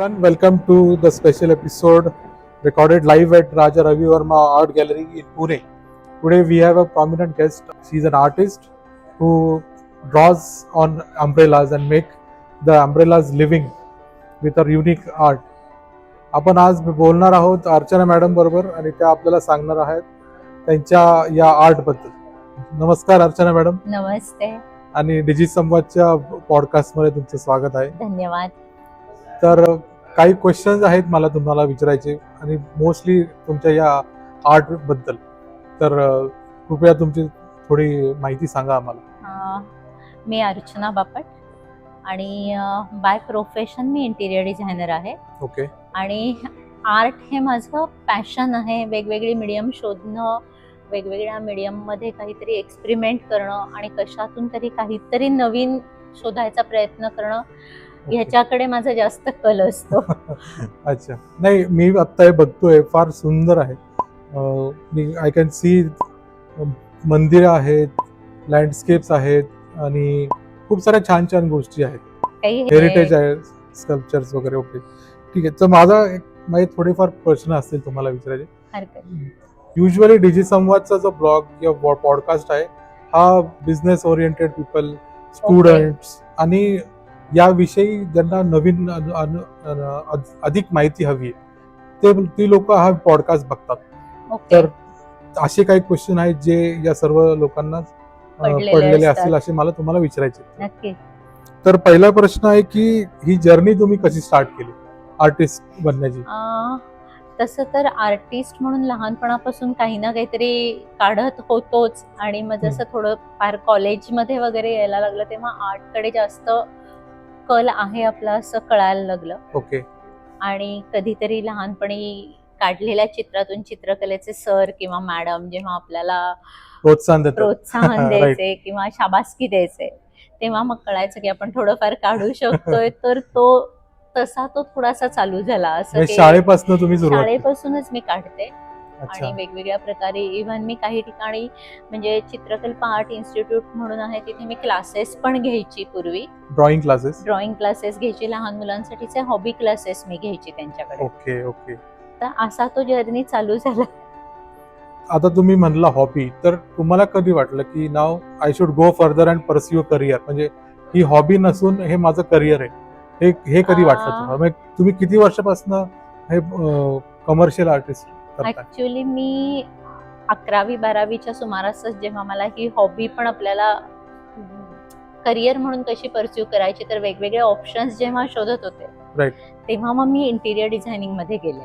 everyone. Welcome to the special episode recorded live at Raja Ravi Verma Art Gallery in Pune. Today we have a prominent guest. She's an artist who draws on umbrellas and make the umbrellas living with her unique art. आपण आज बोलणार आहोत Archana madam बरोबर आणि त्या आपल्याला सांगणार आहेत त्यांच्या या आर्टबद्दल नमस्कार अर्चना मॅडम नमस्ते आणि डिजि संवादच्या पॉडकास्टमध्ये तुमचं स्वागत आहे धन्यवाद तर काही क्वेश्चन्स आहेत मला तुम्हाला विचारायचे आणि मोस्टली तुमच्या या आर्टबद्दल. तर कृपया तुमची थोडी माहिती सांगा आम्हाला. मी अर्चना बापट आणि बाय प्रोफेशन मी इंटिरियर डिझायनर आहे. ओके आणि आर्ट हे माझं पॅशन आहे. वेगवेगळी मीडियम शोधणं वेगवेगळ्या मीडियममध्ये काहीतरी एक्सपेरिमेंट करणं आणि कशातून तरी काहीतरी नवीन शोधायचा प्रयत्न करणं. ह्याच्याकडे माझा जास्त कल असतो. अच्छा. नाही मी आत्ता हे बघतोय फार सुंदर आहे. मी आय कॅन सी मंदिरं आहेत लँडस्केप्स आहेत आणि खूप साऱ्या छान छान गोष्टी आहेत. काही हेरिटेज आहे स्कल्पचर्स वगैरे ओके ठीक आहे. तर माझा एक माझे थोडेफार प्रश्न असतील तुम्हाला विचारायचे. हरकत युजली डिजि संवादचा जो ब्लॉग किंवा पॉडकास्ट आहे हा बिझनेस ओरिएंटेड पीपल स्टुडंट्स आणि याविषयी ज्यांना नवीन अधिक माहिती हवी आहे ते ती लोक हा पॉडकास्ट बघतात. तर असे काही क्वेश्चन आहेत जे या सर्व लोकांना पडलेले. असतील असे मला तुम्हाला विचारायचे तर पहिला प्रश्न आहे की ही जर्नी तुम्ही कशी स्टार्ट केली? आर्टिस्ट बनण्याची. तसं तर आर्टिस्ट म्हणून लहानपणापासून काही ना काहीतरी काढत होतोच. आणि मग जसं थोडं फार कॉलेजमध्ये वगैरे यायला लागलं तेव्हा आर्टकडे जास्त कल आहे आपला असं कळायला लागलं. ओके. आणि कधीतरी लहानपणी काढलेल्या चित्रातून चित्रकलेचे सर किंवा मॅडम जेव्हा आपल्याला प्रोत्साहन देतात. प्रोत्साहन. द्यायचे किंवा शाबासकी द्यायचे तेव्हा मग कळायचं की आपण थोडंफार काढू शकतोय. तर तो तसा तो थोडासा चालू झाला. असं म्हणजे की शाळेपासून तुम्ही सुरुवात केली. शाळेपासूनच मी काढते. आणि वेगवेगळ्या प्रकारे इव्हन मी काही ठिकाणी म्हणजे चित्रकल्प आर्ट इन्स्टिट्यूट म्हणून आहे तिथे मी क्लासेस पण घ्यायची पूर्वी. ड्रॉइंग क्लासेस ड्रॉइंग क्लासेस घ्यायची लहान मुलांसाठीचे हॉबी क्लासेस मी घ्यायची त्यांच्याकडे. Okay okay. तर असा तो जर्नी चालू झाला. आता तुम्ही म्हणला हॉबी तर तुम्हाला कधी वाटलं की now I should go further and pursue career म्हणजे ही हॉबी नसून हे माझं करिअर आहे. हे हे कधी वाटलं. तुम्हाला? म्हणजे तुम्ही किती वर्षापासून हे कमर्शियल आर्टिस्ट ऍक्च्युली मी अकरावी बारावीच्या सुमारासच जेव्हा मला ही हॉबी पण आपल्याला करिअर म्हणून कशी परस्यू करायची तर वेगवेगळे ऑप्शन्स जेव्हा शोधत होते. तेव्हा मग मी इंटिरियर डिझायनिंगमध्ये गेले.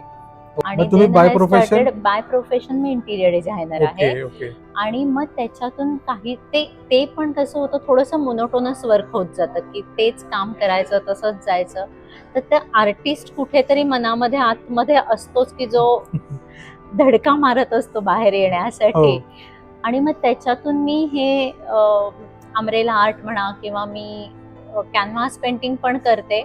तुम्ही बाय प्रोफेशन बाय प्रोफेशन मी इंटिरियर डिझायनर आहे. आणि मग त्याच्यातून काही ते ते पण कसं होतं थोडंसं मोनोटोनस वर्क होत जातं की तेच काम करायचं तसंच जायचं. तर त्या आर्टिस्ट कुठेतरी मनामध्ये आतमध्ये असतोच की जो धडका मारत असतो बाहेर येण्यासाठी. हो. आणि मग त्याच्यातून मी हे अमरेला आर्ट म्हणा किंवा मी कॅनव्हास पेंटिंग पण करते.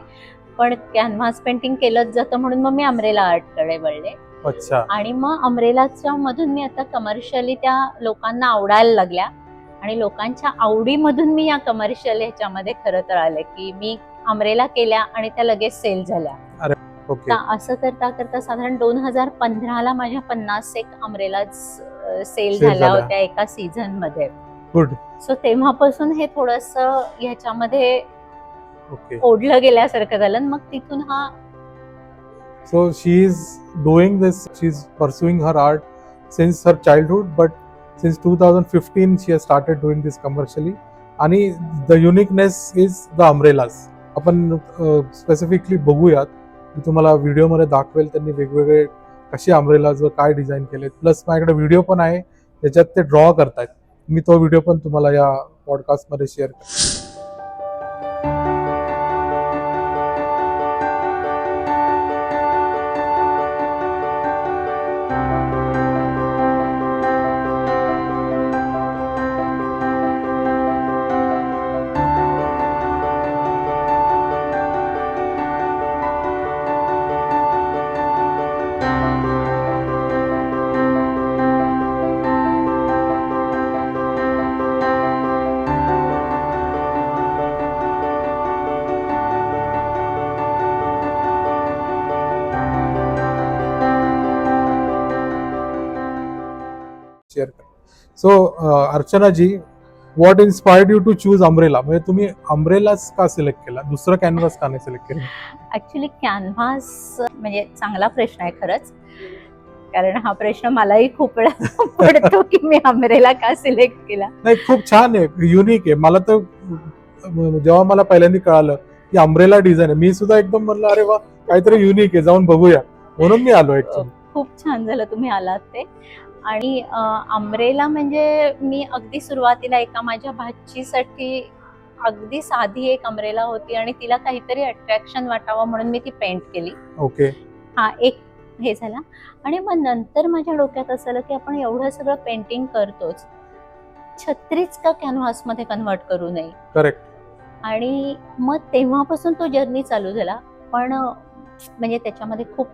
पण कॅनव्हास पेंटिंग केलंच जातं म्हणून मग मी अमरेला आर्टकडे वळले. अच्छा. आणि मग अमरेलाच्या मधून मी आता कमर्शियली त्या लोकांना आवडायला लागल्या. आणि लोकांच्या आवडीमधून मी या कमर्शियल ह्याच्यामध्ये खरं तर आले की मी अमरेला केल्या आणि त्या लगेच सेल झाल्या. तर असं करता करता साधारण दोन हजार पंधराला माझ्या पन्नास एक अमरेला सेल झाल्या. होत्या एका सीझनमध्ये गुड सो तेव्हापासून हे थोडस ह्याच्यामध्ये ओढलं गेल्यासारखं झालं. मग तिथून हा So she is doing this, she's pursuing her art since her childhood, but since 2015 she has started doing this commercially. आणि the uniqueness is the umbrellas आपण स्पेसिफिकली बघूयात मी तुम्हाला व्हिडिओमध्ये दाखवेल त्यांनी वेगवेगळे कसे अम्ब्रेलाज व काय डिझाईन केले प्लस माझ्याकडे व्हिडिओ पण आहे त्याच्यात ते ड्रॉ करतायत. मी तो व्हिडिओ पण तुम्हाला या पॉडकास्टमध्ये शेअर करतो. So Archana ji what inspired you to choose umbrella म्हणजे तुम्ही अम्ब्रेलाच का सिलेक्ट केला? दुसरं कॅनव्हास का नाही सिलेक्ट केलं? ऍक्च्युली कॅनव्हास म्हणजे चांगला प्रश्न आहे खरंच. कारण हा प्रश्न मलाही खूप वेळा पडतो की मी अमरेला का सिलेक्ट केला? नाही खूप छान आहे युनिक आहे. मला तर जेव्हा मला पहिल्यांदा कळालं की अम्ब्रेला डिझाईन आहे मी सुद्धा एकदम म्हणलं अरे वा काहीतरी युनिक आहे जाऊन बघूया. म्हणून मी आलो ऍक्च्युली खूप छान झालं तुम्ही आलात ते. आणि अमरेला म्हणजे मी अगदी सुरुवातीला एका माझ्या भाचीसाठी अगदी साधी एक अमरेला होती आणि तिला काहीतरी अट्रॅक्शन वाटावं म्हणून मी ती पेंट केली. ओके. हा एक हे झाला. आणि मग नंतर माझ्या डोक्यात असं की आपण एवढं सगळं पेंटिंग करतोच. छत्रीच का कॅनव्हासमध्ये कन्वर्ट करू नये? करेक्ट आणि मग तेव्हापासून तो जर्नी चालू झाला. पण म्हणजे त्याच्यामध्ये खूप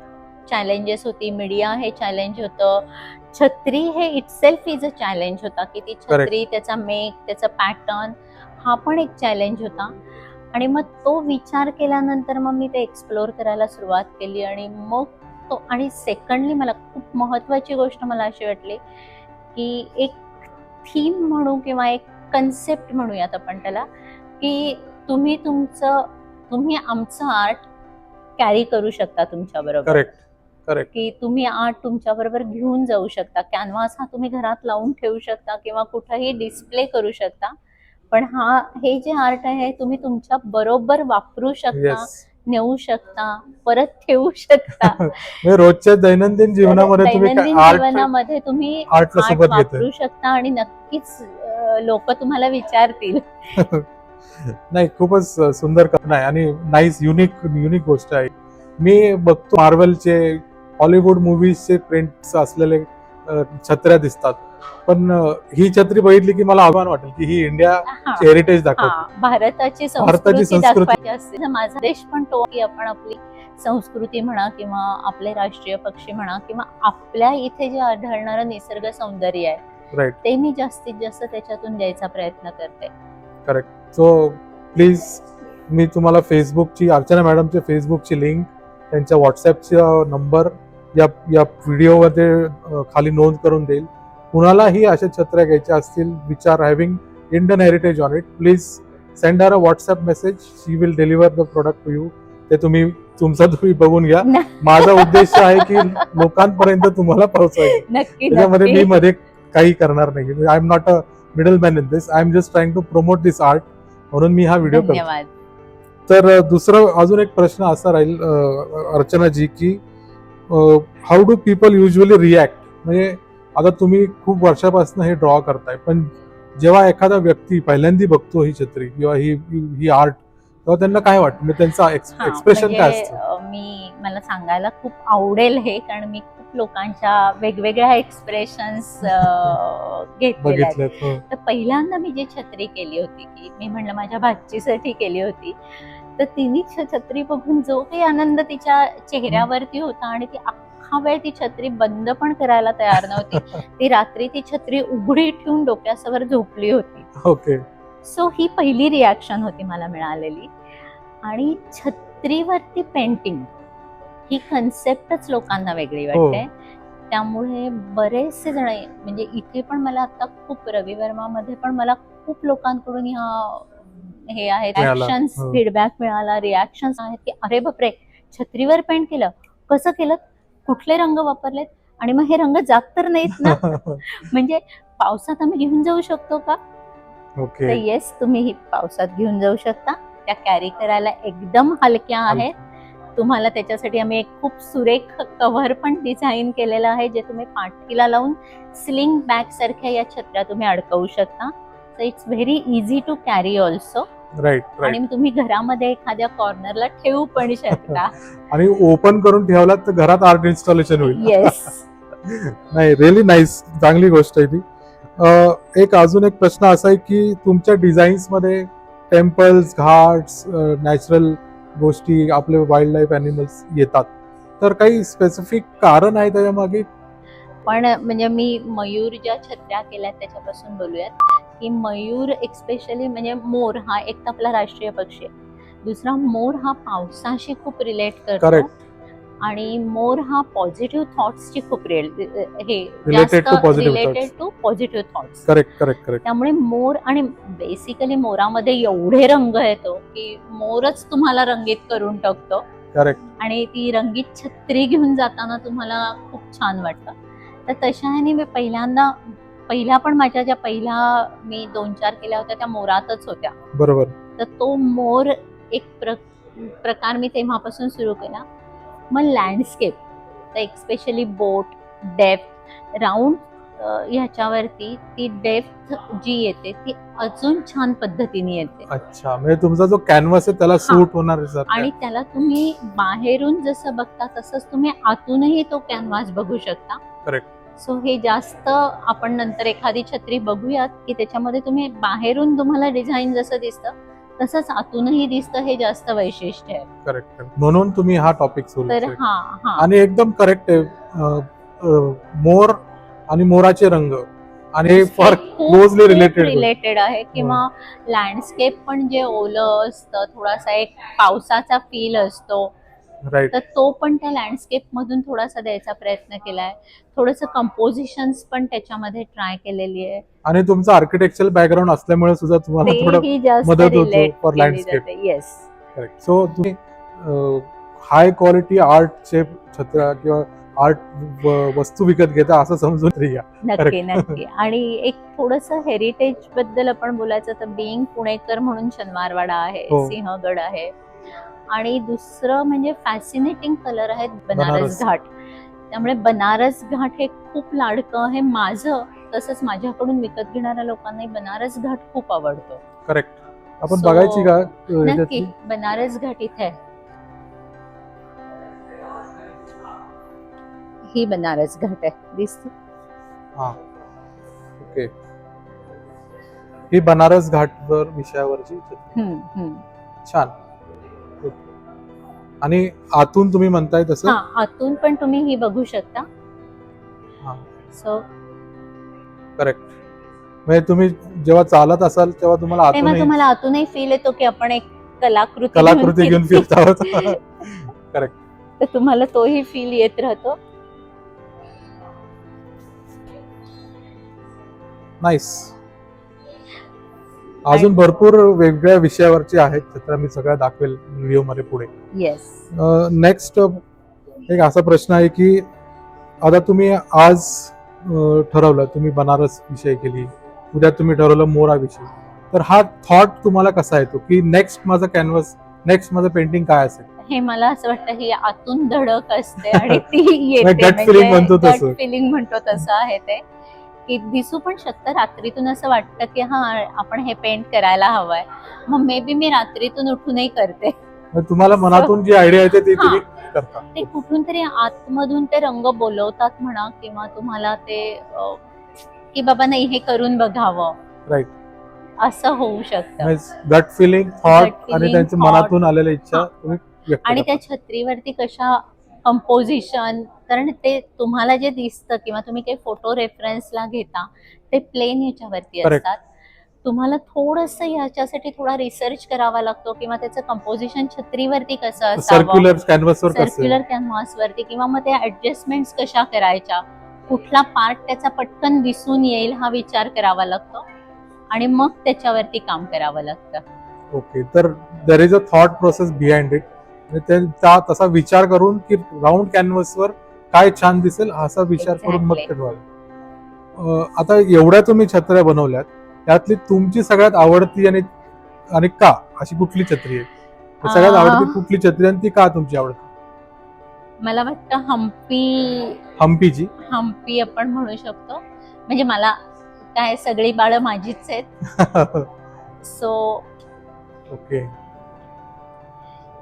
चॅलेंजेस होती मीडिया हे चॅलेंज होतं. छत्री हे इटसेल्फ इज अ चॅलेंज होता की ती छत्री त्याचा मेक त्याचा पॅटर्न हा पण एक चॅलेंज होता. आणि मग तो विचार केल्यानंतर मग मी ते एक्सप्लोअर करायला सुरुवात केली आणि मग तो आणि सेकंडली मला खूप महत्वाची गोष्ट मला अशी वाटली की एक थीम म्हणू किंवा एक कन्सेप्ट म्हणूयात आपण त्याला की तुम्ही तुमचं तुम्ही आमचं आर्ट कॅरी करू शकता तुमच्या बरोबर की तुम्ही आर्ट तुमच्या बरोबर घेऊन जाऊ शकता. कॅनव्हास हा तुम्ही घरात लावून ठेवू शकता किंवा कुठंही डिस्प्ले करू शकता. पण हा हे जे आर्ट आहे तुम्ही तुमच्या बरोबर वापरू शकता नेऊ शकता परत ठेवू शकता. रोजच्या दैनंदिन जीवनामध्ये तुम्ही दैनंदिन जीवनामध्ये तुम्ही आर्ट वापरू शकता आणि नक्कीच लोक तुम्हाला विचारतील. नाही खूपच सुंदर कल्पना आहे आणि नाईस युनिक युनिक गोष्ट आहे. मी बघतो मार्वलचे हॉलिवूड मूवीजचे प्रिंट्स असलेले छत्र्या दिसतात. पण ही छत्री बघितली की मला अभिमान वाटेल की ही इंडिया. हेरिटेज दाखवते. भारताची भारताची संस्कृती. असते. माझा देश पण तो की आपण आपली संस्कृती म्हणा किंवा आपले राष्ट्रीय पक्षी म्हणा किंवा आपल्या इथे जे आढळणारं निसर्ग सौंदर्य आहे ते मी जास्तीत जास्त त्याच्यातून द्यायचा प्रयत्न करते. सो प्लीज मी तुम्हाला फेसबुकची अर्चना मॅडमच्या फेसबुकची लिंक त्यांच्या व्हॉट्सअपचा नंबर या या व्हिडिओमध्ये खाली नोंद करून देईल. कुणालाही अशा छत्र्या घ्यायच्या असतील which are having Indian heritage on it please send her a WhatsApp message she will deliver the product to you ते तुम्ही तुमचा तुम्ही बघून घ्या. माझा उद्देश आहे की लोकांपर्यंत तुम्हाला पोहोचवायचं. त्याच्यामध्ये मी मध्ये काही करणार नाही. I am not a middle man in this I am just trying to promote this art म्हणून मी हा व्हिडिओ करतो. तर दुसरं अजून एक प्रश्न असा राहील अ, अर्चनाजी की how do people usually react म्हणजे आता तुम्ही खूप वर्षापासून हे ड्रॉ करताय पण जेव्हा एखादा व्यक्ती पहिल्यांदा बघतो ही छत्री किंवा ही ही आर्ट तेव्हा त्यांना काय वाटतं? म्हणजे त्यांचा एक्सप्रेशन काय म्हणजे, असतं? अ, मी मला सांगायला खूप आवडेल हे कारण मी खूप लोकांच्या वेगवेगळ्या एक्सप्रेशन्स घेतलेल्या बघितलं हो. तर पहिल्यांदा मी जी छत्री केली होती की मी म्हणलं माझ्या भाचीसाठी केली होती तर तिने छत्री बघून जो काही आनंद तिच्या चेहऱ्यावरती होता आणि ती अख्खा वेळ ती छत्री बंद पण करायला तयार नव्हती. ती रात्री ती छत्री उघडी ठेवून डोक्यासवर झोपली होती. ओके. सो ही पहिली रिॲक्शन होती मला मिळालेली. आणि छत्रीवरती पेंटिंग ही कन्सेप्टच लोकांना वेगळी हो. वाटते. त्यामुळे बरेचसे जण म्हणजे इथे पण मला आता खूप रवी वर्मामध्ये पण मला खूप लोकांकडून ह्या हे आहेत मिळाला. रिॲक्शन्स हो. फीडबॅक मिळाला रिॲक्शन्स आहेत की अरे बापरे छत्रीवर पेंट केलं. कसं केलं? कुठले रंग वापरलेत? आणि मग हे रंग जात तर नाहीत ना? म्हणजे पावसात आम्ही घेऊन जाऊ शकतो का? तर ओके येस तुम्ही ही पावसात घेऊन जाऊ शकता. त्या कॅरी करायला एकदम हलक्या आहेत. तुम्हाला त्याच्यासाठी आम्ही एक खूप सुरेख कव्हर पण डिझाईन केलेलं आहे जे तुम्ही पाठीला लावून स्लिंग बॅग सारख्या या छत्र्या तुम्ही अडकवू शकता. It's very easy to carry also right आणि तुम्ही घरामध्ये एखाद्या कॉर्नरला ठेवू पण शकता. आणि ओपन करून ठेवलात तर घरात आर्ट इन्स्टॉलेशन होईल. येस नाही रिअली नाईस चांगली गोष्ट आहे ती. एक अजून एक प्रश्न असा आहे की तुमच्या डिझाईन्समध्ये टेम्पल्स घाट्स नॅचरल गोष्टी आपले वाईल्ड लाईफ अॅनिमल्स येतात. तर काही स्पेसिफिक कारण आहे त्याच्यामागे पण म्हणजे मी मयूर ज्या छत्र्या केल्यात त्याच्यापासून बोलूयात. की मयूर एक्सपेशली म्हणजे मोर हा एक तर आपला राष्ट्रीय पक्षी आहे. दुसरा मोर हा पावसाशी खूप रिलेट करतो. आणि मोर हा पॉझिटिव्ह थॉट्सची खूप रिल हे related. To positive thoughts correct correct correct त्यामुळे मोर आणि बेसिकली मोरामध्ये एवढे रंग येतो की मोरच तुम्हाला रंगीत करून टाकतो. करेक्ट आणि ती रंगीत छत्री घेऊन जाताना तुम्हाला खूप छान वाटतं. तर तशा ह्याने मी पहिल्यांदा पहिल्या पण माझ्या ज्या पहिल्या मी दोन चार केल्या होत्या त्या मोरातच होत्या. बरोबर. तर तो मोर एक प्र प्रकार मी तेव्हापासून सुरू केला. मग लँडस्केप तर एक्स्पेशली बोट डेप्थ राऊंड ह्याच्यावरती ती डेप्थ जी येते ती अजून छान पद्धतीने येते. अच्छा म्हणजे तुमचा जो कॅनव्हास आहे त्याला सूट होणार सर आणि त्याला तुम्ही बाहेरून जसं बघता तसंच तुम्ही आतूनही तो कॅनव्हास बघू शकता. Correct. सो हे जास्त आपण नंतर एखादी छत्री बघूयात की त्याच्यामध्ये तुम्ही बाहेरून तुम्हाला डिझाईन जसं दिसतं तसंच आतूनही दिसतं हे जास्त वैशिष्ट्य आहे. करेक्ट म्हणून तुम्ही हा टॉपिक तर. हा हा. आणि एकदम करेक्ट आहे. अं, अं, मोर आणि मोराचे रंग. आणि हे फार related हो. रिलेटेड आहे किंवा लँडस्केप पण जे ओलं असतं थोडासा एक पावसाचा फील असतो. तर तो पण त्या लँडस्केप मधून थोडासा द्यायचा प्रयत्न केलाय. थोडस कंपोजिशन्स पण त्याच्यामध्ये ट्राय केलेली आहे. आणि तुमचं आर्किटेक्चर बॅकग्राऊंड असल्यामुळे सुद्धा तुम्हाला थोडं जास्त मदत होतो केली landscape. जाते. येस करेक्ट सो तुम्ही हाय क्वालिटी आर्टचे छत्र किंवा आर्ट वस्तू विकत घेता असं समजून तरी घ्या नक्की नक्की. आणि एक थोडस हेरिटेजबद्दल आपण बोलायचं तर बिईंग पुणेकर म्हणून शनिवारवाडा आहे हो. सिंहगड आहे. आणि दुसरं म्हणजे फॅसिनेटिंग कलर आहेत बनारस. घाट त्यामुळे बनारस घाट हे खूप लाडकं आहे माझं तसंच माझ्याकडून विकत घेणाऱ्या लोकांनाही बनारस घाट खूप आवडतो करेक्ट आपण So, बघायची का नक्की? बनारस घाट इथे आहे. ही बनारस घाट आहे दिसते हा ओके ही बनारस घाटवर विषयावरची छत्री. हम्म, हम्म. छान आणि आतून तुम्ही म्हणताय तसं? हा आतून पण तुम्ही ही बघू शकता. हा. सो करेक्ट म्हणजे तुम्ही जेव्हा चालत असाल तेव्हा तुम्हाला तेव्हा आतून तुम्हाला आतूनही फील येतो की आपण एक कलाकृती कलाकृती घेऊन. फिरत आहोत. तर तुम्हाला तोही फील येत राहतो. नाईस अजून भरपूर वेगवेगळ्या विषयावरची आहेत चित्र मी सगळ्या दाखवेल व्हिडिओमध्ये पुढे येस नेक्स्ट एक असा प्रश्न आहे की आता तुम्ही आज ठरवलं तुम्ही बनारस विषय केली उद्या तुम्ही ठरवलं मोरा विषय. तर हा थॉट तुम्हाला कसा येतो की नेक्स्ट माझा कॅनव्हास नेक्स्ट माझं पेंटिंग काय असेल? हे मला असं वाटतं ही आतून धडक असते आणि ती येते. फिलिंग म्हणतो तसं आहे ते. की दिसू पण शकतं. रात्रीतून असं वाटतं की हा आपण हे पेंट करायला हवंय. मग मे बी मी रात्रीतून उठूनही करते. तुम्हाला मनातून जी आयडिया येते ती तुम्ही करता. ते कुठून तरी आतमधून ते रंग बोलवतात म्हणा किंवा तुम्हाला ते की बाबा नाही हे करून बघावं. राईट असं होऊ शकतं. गट फिलिंग थॉट आणि त्यांच्या. मनातून आलेल्या इच्छा आणि. त्या छत्रीवरती कशा कंपोजिशन कारण ते तुम्हाला जे दिसतं किंवा तुम्ही काही फोटो रेफरन्सला घेता ते प्लेन ह्याच्यावरती Correct. असतात. तुम्हाला थोडस ह्याच्यासाठी थोडा रिसर्च करावा लागतो किंवा त्याचं कंपोजिशन छत्रीवरती कसं असावं? सर्क्युलर कॅनव्हासवर कसं? सर्क्युलर कॅनव्हास वरती किंवा मग ते ऍडजस्टमेंट कशा करायच्या? कुठला पार्ट त्याचा पटकन दिसून येईल हा विचार करावा लागतो आणि मग त्याच्यावरती काम करावं लागतं. ओके तर there is a thought process behind it त्या तसा विचार करून की राऊंड कॅनव्हासवर काय छान दिसेल असा विचार करून मग अं, आता एवढ्या तुम्ही छत्र्या बनवल्यात त्यातली तुमची सगळ्यात आवडती आणि आणि का अशी कुठली छत्री आहे? सगळ्यात. आवडती कुठली छत्री आणि ती का तुमची आवडती? मला वाटतं हम्पी हम्पीची. हम्पी आपण म्हणू शकतो. म्हणजे मला काय सगळी बाळं माझीच आहेत. सो ओके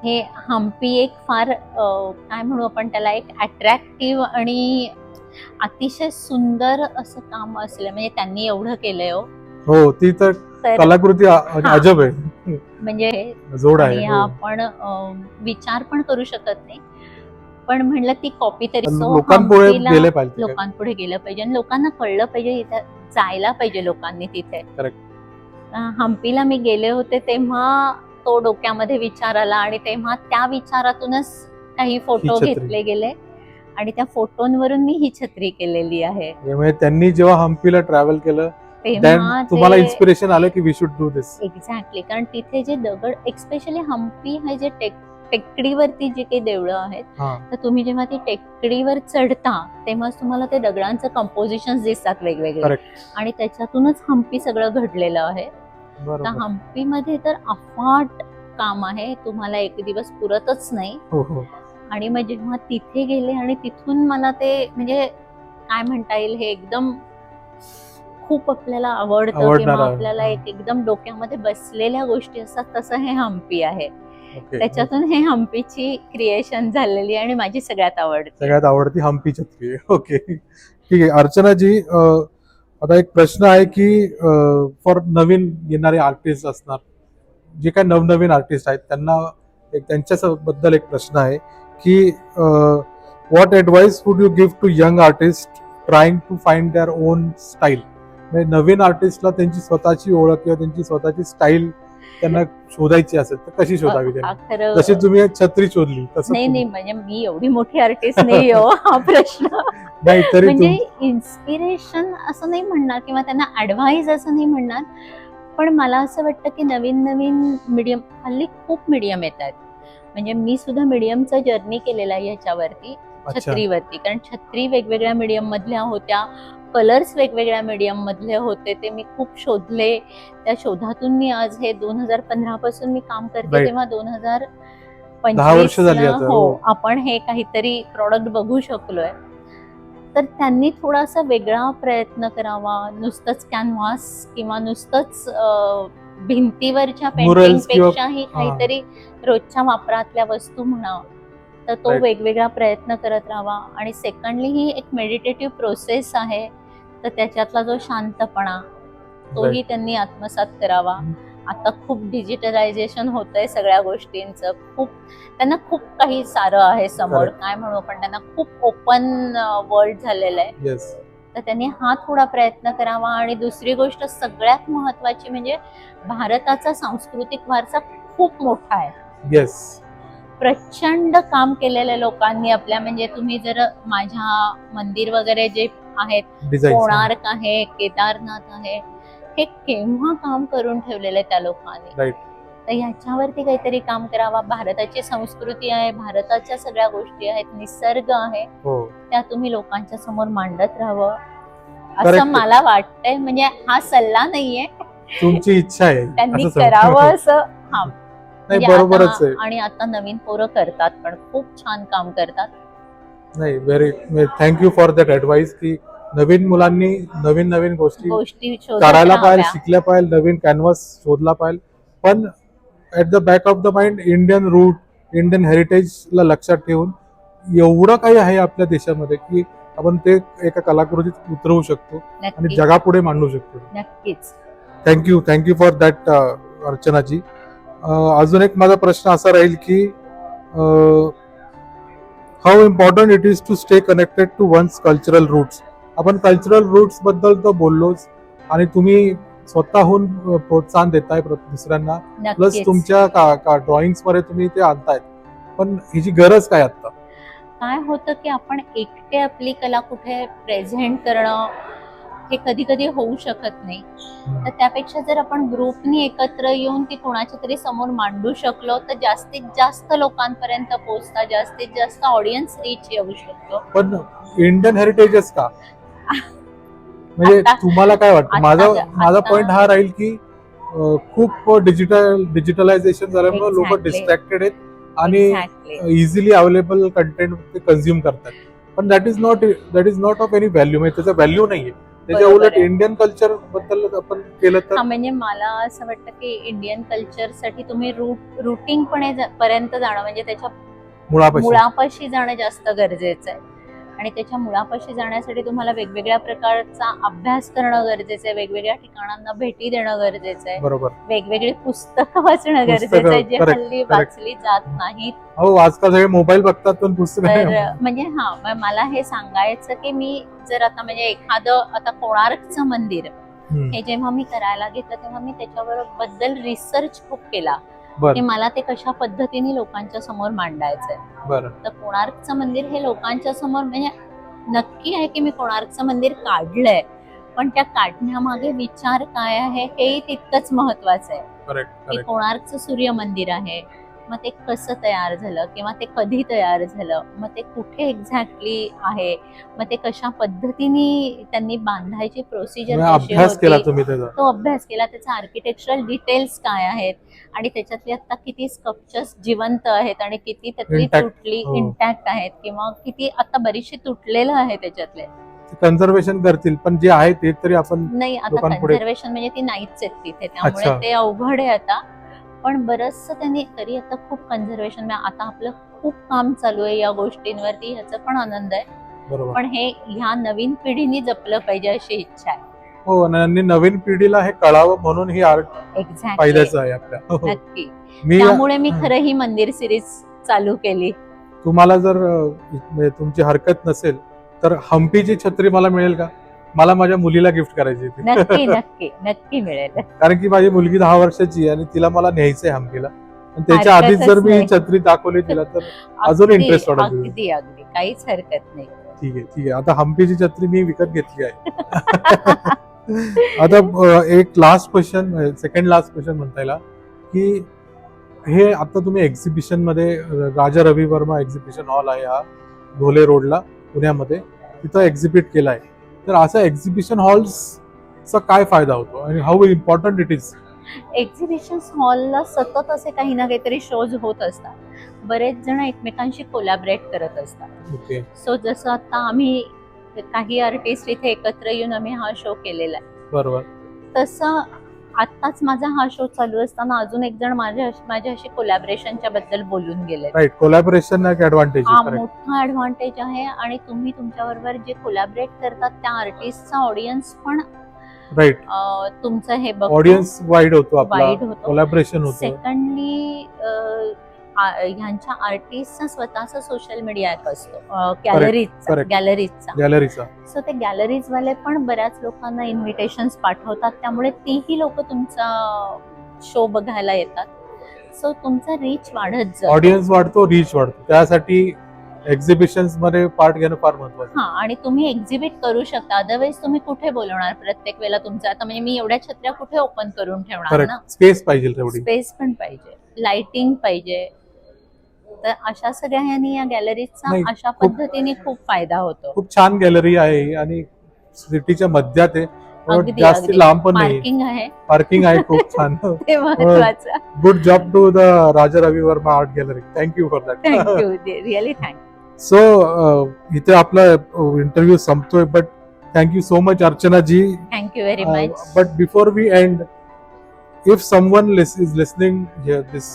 हे हम्पी एक फार काय म्हणू आपण त्याला एक अट्रॅक्टिव्ह आणि अतिशय सुंदर असं काम असलं म्हणजे त्यांनी एवढं केलंय हो. हो ती तर कलाकृती. अजब आहे. म्हणजे जोड आहे हा. आपण विचार पण करू शकत नाही. पण म्हणलं ती कॉपी तरी लोकांपुढे गेले पाहिजे. आणि लोकांना कळलं पाहिजे इथे जायला पाहिजे लोकांनी तिथे. हम्पीला मी गेले होते तेव्हा तो डोक्यामध्ये विचार आला आणि तेव्हा त्या विचारातूनच काही फोटो. घेतले गेले. आणि त्या फोटोंवरून मी ही छत्री केलेली आहे. त्यांनी जेव्हा हम्पीला ट्रॅव्हल केलं तुम्हाला इन्स्पिरेशन आलं की we should do this exactly कारण तिथे जे दगड एक्स्पेशली हम्पी हे जे टेक टेकडीवरती जी काही देवळं आहेत तर तुम्ही जेव्हा ती टेकडीवर चढता तेव्हाच तुम्हाला ते दगडांचं कंपोजिशन दिसतात वेगवेगळे. आणि त्याच्यातूनच हम्पी सगळं घडलेलं आहे. तर हम्पीमध्ये तर अफाट काम आहे तुम्हाला एक दिवस पुरतच नाही. हो हो. आणि मग जेव्हा तिथे गेले आणि तिथून मला ते म्हणजे काय म्हणता येईल हे एकदम खूप आपल्याला आवडतं किंवा. आपल्याला एक एकदम डोक्यामध्ये बसलेल्या गोष्टी असतात तसं हे हम्पी आहे. त्याच्यातून हे हम्पीची क्रिएशन झालेली आहे आणि माझी सगळ्यात आवडते. सगळ्यात आवडती हम्पी छत्री ओके. ठीक आहे. अर्चनाजी आता एक प्रश्न आहे की फॉर नवीन येणारे आर्टिस्ट असणार जे काय नवनवीन आर्टिस्ट आहेत त्यांना एक त्यांच्या बद्दल एक प्रश्न आहे की what advice would you give to young artist trying to find their own style म्हणजे नवीन आर्टिस्टला त्यांची स्वतःची ओळख किंवा त्यांची स्वतःची स्टाईल त्यांना शोधायची असेल तर कशी शोधावी जशी तुम्ही छत्री शोधली तसं नाही नाही म्हणजे मी एवढी मोठी आर्टिस्ट नाही हो हा प्रश्न. म्हणजे इन्स्पिरेशन असं नाही म्हणणार किंवा त्यांना ऍडवाइस असं नाही म्हणणार पण मला असं वाटतं की नवीन नवीन मीडियम हल्ली खूप मीडियम येत आहेत म्हणजे मी सुद्धा मीडियमचा जर्नी केलेला आहे ह्याच्यावरती छत्रीवरती. कारण छत्री वेगवेगळ्या मीडियम मधल्या होत्या कलर्स वेगवेगळ्या मीडियम मधले होते ते मी खूप शोधले. त्या शोधातून मी आज हे दोन हजार पंधरा पासून मी काम करते. तेव्हा दोन हजार आता, हो हो. आपण हे काहीतरी प्रॉडक्ट बघू शकलोय. तर त्यांनी थोडासा वेगळा प्रयत्न करावा नुसतंच कॅनव्हास किंवा नुसतंच भिंतीवरच्या पेंटिंग Murals किंवा- पेक्षाही हा. काहीतरी रोजच्या वापरातल्या वस्तू म्हणा तर तो. वेगवेगळा प्रयत्न करत राहावा आणि सेकंडली ही एक मेडिटेटिव्ह प्रोसेस आहे तर त्याच्यातला जो शांतपणा तोही. त्यांनी आत्मसात करावा. आता खूप डिजिटलायझेशन होतंय सगळ्या गोष्टींचं. खूप त्यांना खूप काही सारं आहे समोर. काय म्हणू आपण त्यांना खूप ओपन वर्ल्ड झालेलं आहे. तर त्यांनी हा थोडा प्रयत्न करावा आणि दुसरी गोष्ट सगळ्यात महत्वाची म्हणजे भारताचा सांस्कृतिक वारसा खूप मोठा आहे. येस प्रचंड काम केलेल्या लोकांनी आपल्या म्हणजे तुम्ही जर माझ्या मंदिर वगैरे जे आहेत कोणार्क आहे केदारनाथ आहे हे केव्हा काम करून ठेवलेले त्या लोकांनी? तर ह्याच्यावरती काहीतरी काम करावा. भारताची संस्कृती आहे भारताच्या सगळ्या गोष्टी आहेत निसर्ग आहे. हो. त्या तुम्ही लोकांच्या समोर मांडत राहावं. असं मला वाटतंय. म्हणजे हा सल्ला नाहीये. तुमची इच्छा आहे. त्यांनी. करावं असं. हा. नाही म्हणजे बरोबरच आहे. आणि आता नवीन पोरं करतात पण खूप छान काम करतात. नाही very thank you for that advice की नवीन मुलांनी नवीन नवीन गोष्टी करायला पाहिजे. शिकल्या पाहिजे नवीन कॅनव्हास शोधला पाहिजे पण at the back of the mind Indian root Indian हेरिटेजला लक्षात ठेवून एवढं काही आहे आपल्या देशामध्ये की आपण ते एका कलाकृतीत उतरवू शकतो आणि जगापुढे मांडू शकतो. नक्कीच. Thank you thank you for that Archanaji. Um, अजून एक माझा प्रश्न असा राहील की how important it is to stay connected to one's cultural roots आपण कल्चरल रूट्सबद्दल तर बोललोच. आणि तुम्ही स्वतःहून प्रोत्साहन देताय दुसऱ्यांना. प्लस तुमच्या का ड्रॉइंगमध्ये तुम्ही ते आणतायत. पण ह्याची गरज काय आता काय होतं की आपण एकटे आपली कला कुठे प्रेझेंट करणं हे कधी कधी होऊ शकत नाही. तर त्यापेक्षा जर आपण ग्रुपनी एकत्र येऊन ती कोणाच्या तरी समोर मांडू शकलो तर जास्तीत जास्त लोकांपर्यंत पोहोचता जास्तीत जास्त ऑडियन्स रीच येऊ शकतो. पण इंडियन हेरिटेजच का? म्हणजे तुम्हाला काय वाटतं? माझा माझा पॉइंट हा राहील की खूप डिजिटल डिजिटलायझेशन झाल्यामुळे लोक. डिस्ट्रॅक्टेड आहेत आणि. इझिली अवेलेबल कंटेंट ते कन्झ्युम करतात. पण that is not that is not of any value म्हणजे त्याचा व्हॅल्यू नाहीये. त्याच्या उलट. इंडियन कल्चरबद्दल आपण केलं तर? म्हणजे मला असं वाटतं की इंडियन कल्चरसाठी तुम्ही रूट रुटीन पर्यंत जाणं म्हणजे त्याच्या मुळापाशी जाणं जास्त गरजेचं आहे. आणि त्याच्या मुळापाशी जाण्यासाठी तुम्हाला वेगवेगळ्या प्रकारचा अभ्यास करणं गरजेचं आहे. वेगवेगळ्या ठिकाणांना भेटी देणं गरजेचं आहे. बरोबर. वेगवेगळी पुस्तकं वाचणं गरजेचं आहे. जे हल्ली. वाचली जात नाहीत. हो आजकाल सगळे मोबाईल बघतात पण पुस्तक म्हणजे हा मला हे सांगायचं की मी जर आता म्हणजे एखादं आता कोणार्कचं मंदिर हे जेव्हा मी करायला घेतलं तेव्हा मी त्याच्यावर बद्दल रिसर्च खूप केला. की मला ते कशा पद्धतीने लोकांच्या समोर मांडायचंय. तर कोणार्कचं मंदिर हे लोकांच्या समोर म्हणजे नक्की आहे की मी कोणार्कचं मंदिर काढलंय? पण त्या काढण्यामागे विचार काय आहे हेही तितकंच महत्वाचं आहे. की कोणार्कचं सूर्य मंदिर आहे मग ते कसं तयार झालं किंवा ते कधी तयार झालं? मग ते कुठे एक्झॅक्टली आहे? मग ते कशा पद्धतीने त्यांनी बांधायची प्रोसिजर कशी होती? तो अभ्यास केला. त्याचा आर्किटेक्चरल डिटेल्स काय आहेत? आणि त्याच्यातली आता किती स्कल्पचर्स जिवंत आहेत आणि किती त्यातली. तुटली हो. इंटॅक्ट आहेत किंवा किती आता बरीचशी तुटलेलं आहे त्याच्यातले? कन्झर्वेशन करतील पण जे आहे ते तरी आपण नाही आता कन्झर्वेशन म्हणजे ती नाहीच आहेत तिथे. त्यामुळे. ते अवघड आहे आता. पण बरंचस त्यांनी तरी आता खूप कन्झर्वेशन आता आपलं खूप काम चालू आहे या गोष्टींवरती ह्याचा पण आनंद आहे. पण हे ह्या नवीन पिढीने जपलं पाहिजे अशी इच्छा आहे. हो आणि नवीन पिढीला हे कळावं म्हणून ही आर्ट फायद्याचं आहे आपल्या. हो, हो. नक्की. त्यामुळे मी. खरं ही मंदिर सिरीज चालू केली. तुम्हाला जर म्हणजे तुमची हरकत नसेल तर हम्पीची छत्री मला मिळेल का? मला माझ्या मुलीला गिफ्ट करायची होती. नक्की नक्की नक्की मिळेल. कारण की माझी मुलगी दहा वर्षाची आहे आणि तिला मला न्यायचंय हम्पीला. पण त्याच्या आधीच जर मी. छत्री दाखवली तिला तर अजून interest वाढत होईल. अगदी अगदी. काहीच हरकत नाही. ठीक आहे ठीक आहे. आता हम्पीची छत्री मी विकत घेतली आहे. आता एक last question second last question म्हणता येईल की हे आता तुम्ही एक्झिबिशनमध्ये राजा रवी वर्मा एक्झिबिशन हॉल आहे हा धोले रोडला पुण्यामध्ये. तिथं एक्झिबिट केलाय. तर असा एक्झिबिशन हॉल्सचा काय फायदा होतो? आणि how important it is exhibition हॉलला सतत असे काही ना काहीतरी शोज होत असतात. बरेच जण एकमेकांशी कोलॅबरेट करत असतात. ओके सो जसं आता आम्ही काही आर्टिस्ट इथे एकत्र येऊन आम्ही हा शो केलेला आहे. बरोबर. तसं आत्ताच माझा हा शो चालू असताना अजून एक जण माझ्या माझ्याशी कोलॅबरेशनच्या बद्दल बोलून गेले राईट कोलॅबोरेशन ऍडव्हान्टेज हा मोठा ऍडव्हान्टेज आहे आणि तुम्ही तुमच्याबरोबर जे कोलॅबरेट करतात त्या आर्टिस्टचा ऑडियन्स पण राईट तुमचं हे ऑडियन्स वाईड होतो वाईड होतो. कोलॅबरेशन होतं. सेकंडली ह्यांच्या आर्टिस्टचा स्वतःचा सोशल मीडिया एक असतो. गॅलरीजचा. गॅलरीजचा गॅलरीचा सो ते गॅलरीज वाले पण बऱ्याच लोकांना इन्व्हिटेशन पाठवतात. त्यामुळे तीही लोक तुमचा शो बघायला येतात. सो तुमचा रीच वाढत ऑडियन्स वाढतो रीच वाढतो. त्यासाठी एक्झिबिशनमध्ये पार्ट घेणं फार महत्वाचं. हा आणि तुम्ही एक्झिबिट करू शकता. अदरवाईज तुम्ही कुठे बोलवणार प्रत्येक वेळेला तुमचं? आता म्हणजे मी एवढ्या छत्र्या कुठे ओपन करून ठेवणार ना? स्पेस पाहिजे स्पेस पण पाहिजे. लाइटिंग पाहिजे. तर अशा सगळ्या ह्यांनी या गॅलरीजचा नाही, अशा खूप- पद्धतीने खूप फायदा होतो. खूप छान गॅलरी आहे आणि सिटीच्या मध्यात आहे. अगदी, जास्त अगदी. लांब पण नाही. पार्किंग आहे. पार्किंग आहे खूप छान. ते महत्वाचं. Good job to the Raja Ravi Varma art gallery thank you for that thank you really thank you so uh, इथे आपला interview संपतोय but thank you so much Archana ji thank you very Uh, much we end, if someone lis- is listening here this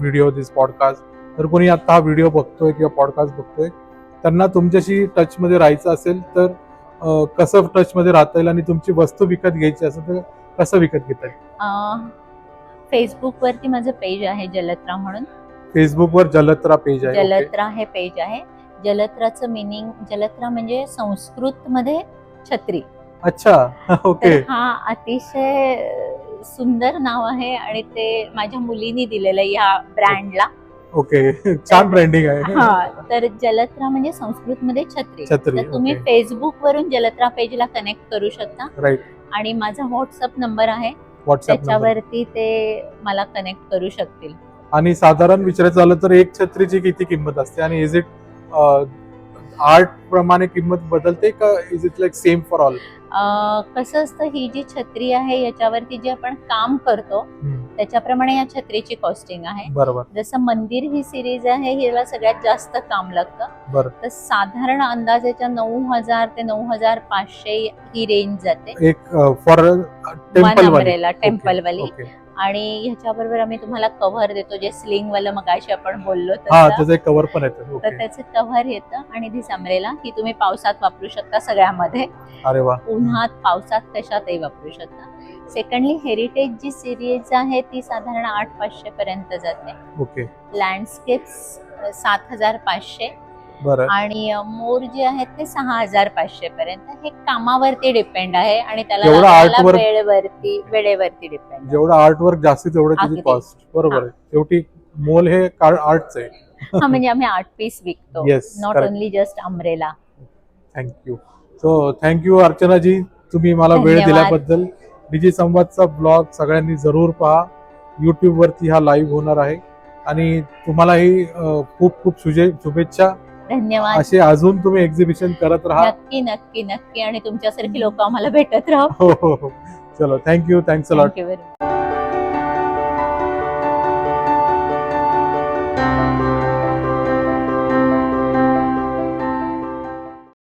video, this podcast, तर कोणी आता हा video बघतोय किंवा podcast बघतोय त्यांना तुमच्याशी टच मध्ये राहायचं असेल तर कसं टच मध्ये राहता येईल आणि तुमची वस्तू विकत घ्यायची असेल तर कसं विकत घेता येईल? फेसबुक वरती माझं पेज आहे जलत्रा म्हणून. फेसबुकवर जलत्रा पेज आहे. जलत्रा हे पेज आहे. जलत्राचं मिनिंग जलत्रा म्हणजे संस्कृत मध्ये छत्री. अच्छा ओके हा अतिशय सुंदर नाव आहे आणि ते माझ्या मुलीनी दिलेलं या ब्रँडला ओके. छान ब्रँडिंग आहे. हा तर जलत्रा म्हणजे संस्कृत मध्ये छत्री छत्री, तर तुम्ही okay. फेसबुक वरून जलत्रा पेजला कनेक्ट करू शकता. राईट आणि माझा व्हॉट्सअप नंबर आहे. व्हॉट्सअप त्याच्यावरती ते मला कनेक्ट करू शकतील. आणि साधारण विचारायचं झालं तर एक छत्रीची किती किंमत असते? आणि इज इट आर्ट प्रमाणे किंमत बदलते का is it like same for all uh, कसं असतं ही जी छत्री आहे याच्यावरती जे आपण काम करतो त्याच्याप्रमाणे या छत्रीची कॉस्टिंग आहे. बरोबर. जसं मंदिर ही सिरीज आहे हिला सगळ्यात जास्त काम लागतं. बरं. तर साधारण अंदाजेच्या नऊ हजार ते नऊ हजार पाचशे ही रेंज जाते. एक फॉर वन टेम्पल वाली. आणि ह्याच्याबरोबर आम्ही तुम्हाला कव्हर देतो जे स्लिंग वाला मगाशी आपण बोललो एक कव्हर पण येतं. तर त्याचं कव्हर येतं आणि धिस अम्ब्रेला ही तुम्ही पावसात वापरू शकता सगळ्यामध्ये. उन्हात पावसात कशातही वापरू शकता. सेकंडली हेरिटेज जी सिरीज आहे ती साधारण आठ पाचशे पर्यंत जाते. ओके. लँडस्केप्स सात हजार पाचशे. आणि मोर जे आहेत ते सहा हजार पाचशे पर्यंत हे कामावरती डिपेंड आहे आणि त्याला वेळेवरती वेळेवरती डिपेंड जेवढं आर्ट वर्क जास्ती तेवढं. कॉस्ट बरोबर आहे. शेवटी मोल हे आर्टच आहे. हा म्हणजे आम्ही आर्ट पीस विकतो. Not. Only just umbrella thank you so thank you Archanaji. तुम्ही मला वेळ. दिल्याबद्दल. डिजी संवादचा ब्लॉग सगळ्यांनी जरूर पहा. युट्यूब वरती हा लाईव्ह होणार आहे. आणि तुम्हालाही खूप खूप शुभे शुभेच्छा. धन्यवाद. असे अजून तुम्ही एक्झिबिशन करत राहा. नक्की नक्की नक्की. आणि तुमच्यासारखी लोक आम्हाला भेटत राहा. हो हो हो. चलो थँक्यू थँक्स अ लॉट